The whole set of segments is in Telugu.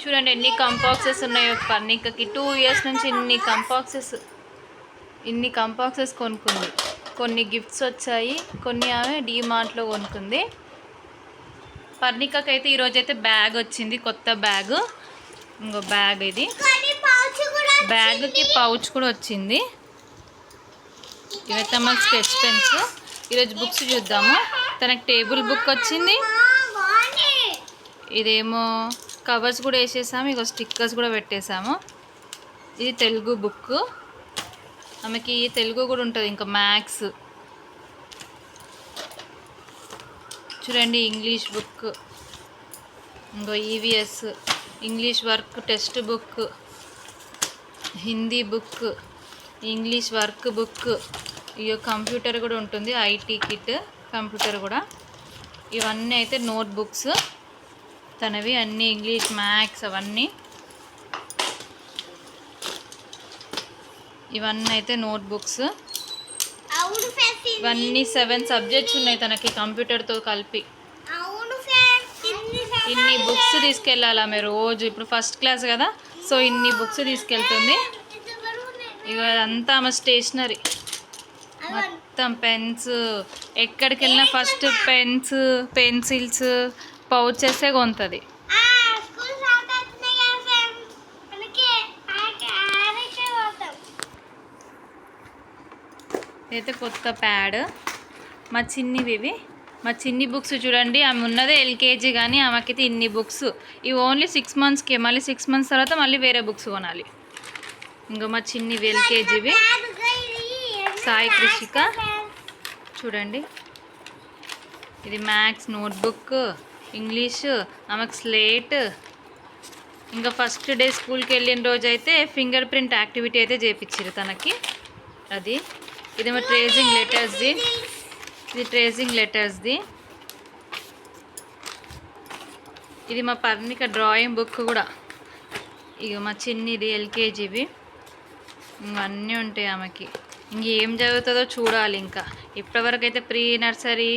చూడండి ఎన్ని కంపాక్సెస్ ఉన్నాయో పర్ణికకి. టూ ఇయర్స్ నుంచి ఇన్ని కంపాక్సెస్ ఇన్ని కంపాక్సెస్ కొనుక్కుంది. కొన్ని గిఫ్ట్స్ వచ్చాయి కొన్ని ఆమె డీమార్ట్లో కొనుక్కుంది. పర్ణికకి అయితే ఈరోజు అయితే బ్యాగ్ వచ్చింది కొత్త బ్యాగ్. ఇంకో బ్యాగ్ ఇది. బ్యాగ్కి పౌచ్ కూడా వచ్చింది. ఇవైతే మాకు స్కెచ్ పెన్స్. ఈరోజు బుక్స్ చూద్దాము. తనకు టేబుల్ బుక్ వచ్చింది. ఇదేమో కవర్స్ కూడా వేసేసాము ఇక స్టిక్కర్స్ కూడా పెట్టేసాము. ఇది తెలుగు బుక్ ఆమెకి తెలుగు కూడా ఉంటుంది ఇంకా మ్యాథ్స్. చూడండి ఇంగ్లీష్ బుక్ ఇంకో EVS English work text book Hindi book English work book ఇక కంప్యూటర్ కూడా ఉంటుంది ఐటీ కిట్ కంప్యూటర్ కూడా. ఇవన్నీ అయితే నోట్బుక్స్ తనవి అన్నీ ఇంగ్లీష్ మ్యాథ్స్ అవన్నీ. ఇవన్నీ అయితే నోట్బుక్స్ ఇవన్నీ సెవెన్ సబ్జెక్ట్స్ ఉన్నాయి తనకి కంప్యూటర్తో కలిపి. ఇన్ని బుక్స్ తీసుకెళ్ళాలి ఆమె రోజు? ఇప్పుడు ఫస్ట్ క్లాస్ కదా సో ఇన్ని బుక్స్ తీసుకెళ్తుంది. ఇక అదంతా ఆమె స్టేషనరీ మొత్తం పెన్స్ ఎక్కడికి వెళ్ళినా ఫస్ట్ పెన్స్ పెన్సిల్స్ పౌచెసే కొంటుంది ఇదైతే కొత్త ప్యాడ్. మా చిన్నివి ఇవి. మా చిన్ని బుక్స్ చూడండి. ఆమె ఉన్నదే ఎల్కేజీ కానీ ఆమెకైతే ఇన్ని బుక్స్. ఇవి ఓన్లీ సిక్స్ మంత్స్కి. మళ్ళీ సిక్స్ మంత్స్ తర్వాత మళ్ళీ వేరే బుక్స్ కొనాలి. ఇంకా మా చిన్నివి ఎల్కేజీవి సాయి కృషిక. చూడండి. ఇది మ్యాథ్స్ నోట్బుక్. ఇంగ్లీష్. ఆమెకు స్లేట్. ఇంకా ఫస్ట్ డే స్కూల్కి వెళ్ళిన రోజు అయితే ఫింగర్ ప్రింట్ యాక్టివిటీ అయితే చేయించారు తనకి. అది. ఇదేమో ట్రేసింగ్ లెటర్స్ది ఇది ట్రేసింగ్ లెటర్స్ది ఇది మా పర్ణిక డ్రాయింగ్ బుక్ కూడా. ఇక మా చిన్నిది ఎల్కేజీవి. ఇవన్నీ ఉంటాయి ఆమెకి. ఇంకేం చదువుతుందో చూడాలి ఇంకా. ఇప్పటివరకు అయితే ప్రీ నర్సరీ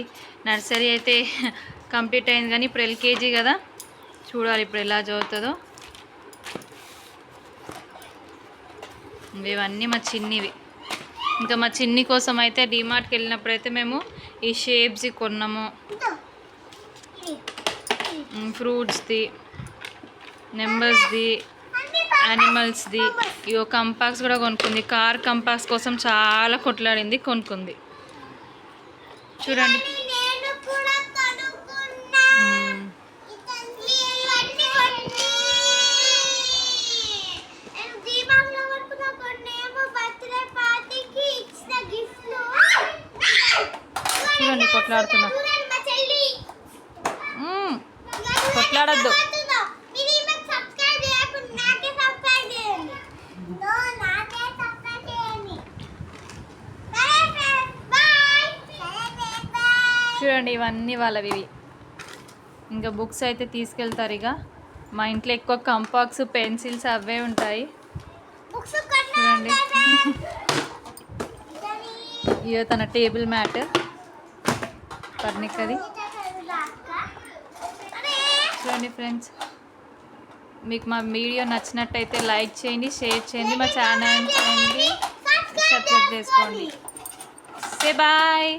నర్సరీ అయితే కంప్లీట్ అయింది కానీ ఇప్పుడు ఎల్కేజీ కదా. చూడాలి ఇప్పుడు ఎలా చదువుతుందో. ఇవన్నీ మా చిన్నివి. ఇంకా మా చిన్ని కోసం అయితే డిమార్ట్కి వెళ్ళినప్పుడు అయితే మేము ఈ షేప్స్ కొన్నాము. ఫ్రూట్స్ది నెంబర్స్ది యానిమల్స్ది ఇవో కంపాక్స్ కూడా కొనుక్కుంది. కార్ కంపాక్స్ కోసం చాలా కొట్లాడింది కొనుక్కుంది. చూడండి. కొట్లాడుతున్నా కొట్లాడద్దు. చూడండి ఇవన్నీ వాళ్ళవి. ఇవి ఇంకా బుక్స్ అయితే తీసుకెళ్తారు ఇక. మా ఇంట్లో ఎక్కువ కంపాక్స్ పెన్సిల్స్ అవే ఉంటాయి. చూడండి. ఇదో తన టేబుల్ మ్యాట్. పర్ణికది చూడండి ఫ్రెండ్స్ మీకు మా వీడియో నచ్చినట్టయితే లైక్ చేయండి షేర్ చేయండి మా ఛానల్ చేయండి సబ్స్క్రైబ్ చేసుకోండి. Say bye.